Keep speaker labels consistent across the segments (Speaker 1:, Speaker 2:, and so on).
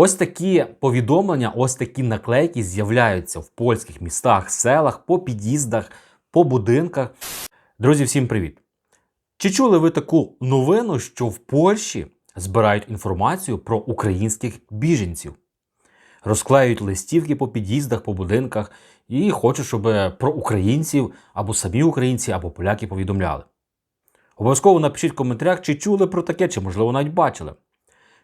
Speaker 1: Ось такі повідомлення, ось такі наклейки з'являються в польських містах, селах, по під'їздах, по будинках. Друзі, всім привіт! Чи чули ви таку новину, що в Польщі збирають інформацію про українських біженців? Розклеюють листівки по під'їздах, по будинках і хочуть, щоб про українців або самі українці, або поляки повідомляли. Обов'язково напишіть в коментарях, чи чули про таке, чи можливо навіть бачили.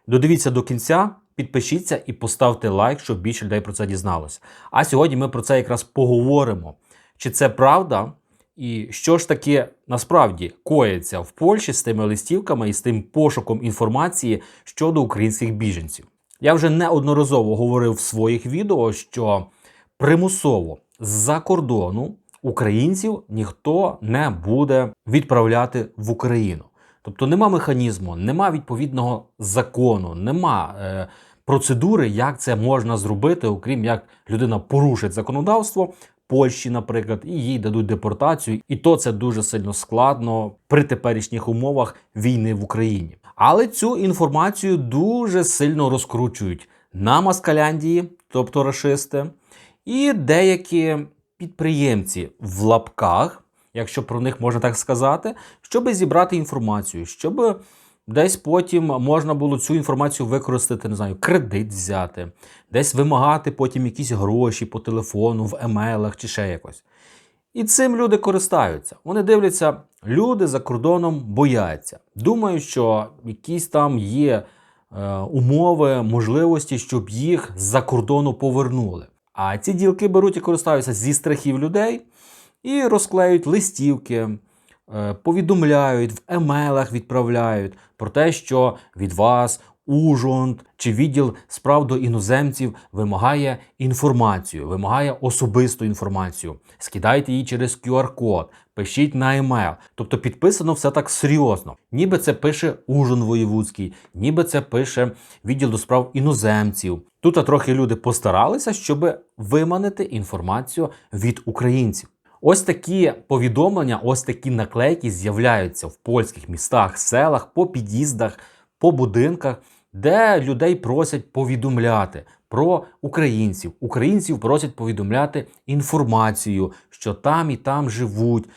Speaker 1: Додивіться до кінця, підпишіться і поставте лайк, щоб більше людей про це дізналося. А сьогодні ми про це якраз поговоримо. Чи це правда? І що ж таке насправді коїться в Польщі з тими листівками і з тим пошуком інформації щодо українських біженців? Я вже неодноразово говорив в своїх відео, що примусово з-за кордону українців ніхто не буде відправляти в Україну. Тобто нема механізму, нема відповідного закону, нема е, процедури, як це можна зробити, окрім як людина порушить законодавство. Польщі, наприклад, і їй дадуть депортацію, і то це дуже сильно складно при теперішніх умовах війни в Україні. Але цю інформацію дуже сильно розкручують на Маскаляндії, тобто рашисти, і деякі підприємці в лапках, якщо про них можна так сказати, щоб зібрати інформацію, щоб десь потім можна було цю інформацію використати, не знаю, кредит взяти, десь вимагати потім якісь гроші по телефону, в емейлах чи ще якось. І цим люди користаються. Вони дивляться, люди за кордоном бояться. Думають, що якісь там є е, умови, можливості, щоб їх з-за кордону повернули. А ці ділки беруть і користаються зі страхів людей і розклеюють листівки, повідомляють, в емейлах відправляють про те, що від вас Ужонт чи відділ справ до іноземців вимагає інформацію, вимагає особисту інформацію. Скидайте її через QR-код, пишіть на емейл. Тобто підписано все так серйозно. Ніби це пише Ужин Воєвудський, ніби це пише відділ до справ іноземців. Тут трохи люди постаралися, щоб виманити інформацію від українців. Ось такі повідомлення, ось такі наклейки з'являються в польських містах, селах, по під'їздах, по будинках, де людей просять повідомляти про українців. Українців просять повідомляти інформацію, що там і там живуть,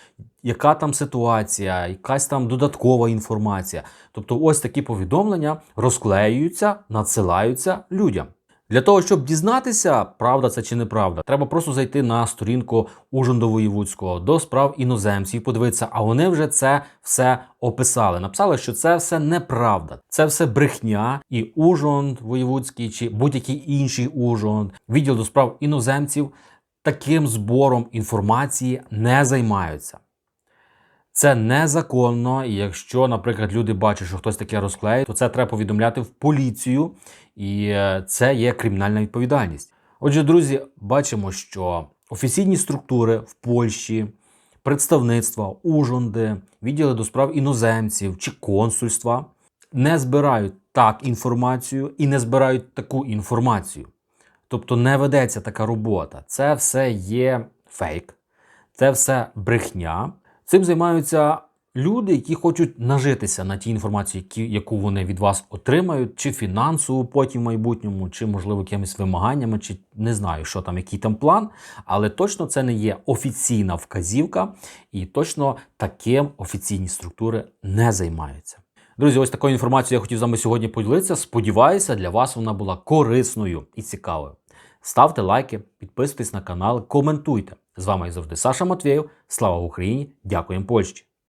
Speaker 1: яка там ситуація, якась там додаткова інформація. Тобто, ось такі повідомлення розклеюються, надсилаються людям. Для того, щоб дізнатися, правда це чи неправда, треба просто зайти на сторінку Воєвудського до справ іноземців, подивитися, а вони вже це все описали. Написали, що це все неправда, це все брехня, і Ужонд Воєвудський чи будь-який інший Ужонд, відділ до справ іноземців таким збором інформації не займаються. Це незаконно, і якщо, наприклад, люди бачать, що хтось таке розклеїть, то це треба повідомляти в поліцію, і е, це є кримінальна відповідальність. Отже, друзі, бачимо, що офіційні структури в Польщі, представництва, ужонди, відділи до справ іноземців чи консульства не збирають так інформацію і не збирають таку інформацію. Тобто не ведеться така робота. Це все є фейк, це все брехня. Цим займаються люди, які хочуть нажитися на тій інформації, яку вони від вас отримають, чи фінансово потім в майбутньому, чи, можливо, якимись вимаганнями, чи не знаю, що там, який там план. Але точно це не є офіційна вказівка, і точно таким офіційні структури не займаються. Друзі, ось такою інформацією я хотів з вами сьогодні поділитися. Сподіваюся, для вас вона була корисною і цікавою. Ставте лайки, підписуйтесь на канал, коментуйте. З вами завжди Саша Матвєєв. Слава Україні! Дякуємо Польщі!